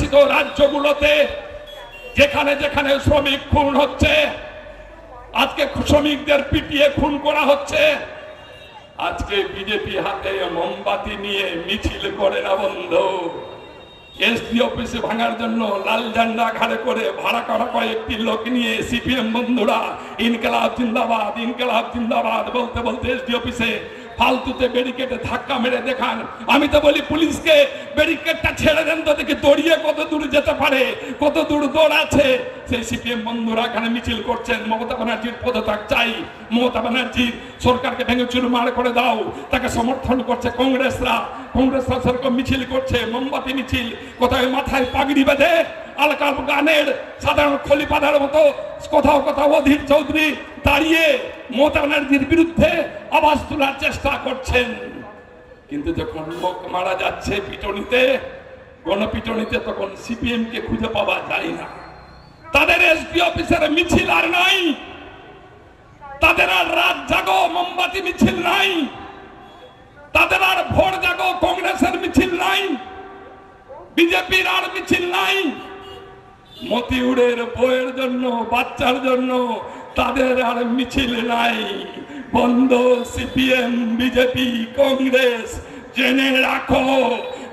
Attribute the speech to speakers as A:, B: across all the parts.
A: শাসিত রাজ্যগুলোতে, যেখানে যেখানে শ্রমিক খুন হচ্ছে, আজকে শ্রমিকদের পিটিয়ে খুন করা হচ্ছে। আজকে বিজেপি হাতে মোমবাতি নিয়ে মিছিল করে না বন্ধ। এসপি অফিসে ভাঙার জন্য লাল ঝান্ডা ঘাড়ে করে ভাড়া করা কয়েকটি লোক নিয়ে সিপিএম বন্ধুরা, ইনকালাব জিন্দাবাদ ইনকালাব জিন্দাবাদ বলতে বলতে এসডি অফিসে ফালতুতে ব্যারিকেডে ধাক্কা মেরে দেখান। আমি তো বলি, পুলিশকে ব্যারিকেডটা ছেড়ে দেন তো দেখি দৌড়িয়ে কত দূর যেতে পারে, কত দূর দৌড় আছে। সেই সিপিএম বন্ধুরা এখানে মিছিল করছেন। মমতা ব্যানার্জির পদত্যাগ চাই। মমতা ব্যানার্জি, সরকারকে ভেঙে চুরমার করে দাও। তাকে সমর্থন করছে কংগ্রেসরা। কংগ্রেসরা সেরকম মিছিল করছে, মোমবাতি মিছিল। কোথায় মাথায় পাগড়ি বেঁধে আলকাপ গানের সাধারণ খলিপাদার মতো কোথাও কোথাও অধীর চৌধুরী দাঁড়িয়ে মমতা ব্যানার্জির বিরুদ্ধে আওয়াজ তোলার চেষ্টা করছেন। কিন্তু যখন লোক মারা যাচ্ছে পিটনিতে, গণপিটনিতে, তখন সিপিএম কে খুঁজে পাওয়া যায় না। তাদের এসপি অফিসের মিছিল আর নাই। তাদের আর রাত জাগো, মোমবাতি মিছিল নাই। তাদের আর ভোর জাগো, কংগ্রেসের মিছিল নাই। বিজেপির আর মিছিল নাই। মতিউরের বইয়ের জন্য, বাচ্চার জন্য তাদের আর মিছিল নাই। বন্ধ, সিপিএম, বিজেপি, কংগ্রেস, জেনে রাখো,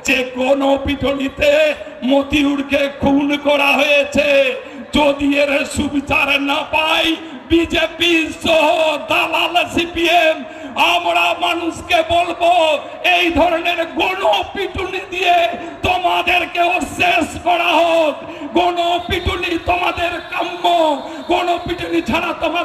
A: যে কোন পিটনিতে মতিউরকে খুন করা হয়েছে। যদি এর সুবিচার না পাই, বিজেপি সহ দালাল সিপিএম, আমরা মানুষকে বলব, এই ধরনের গণ পিটুনি দিয়ে তোমাদেরকেও শেষ করা হোক। গণ পিটুনি তোমাদের কাম্য গণ পিটুনি ছাড়া তোমাদের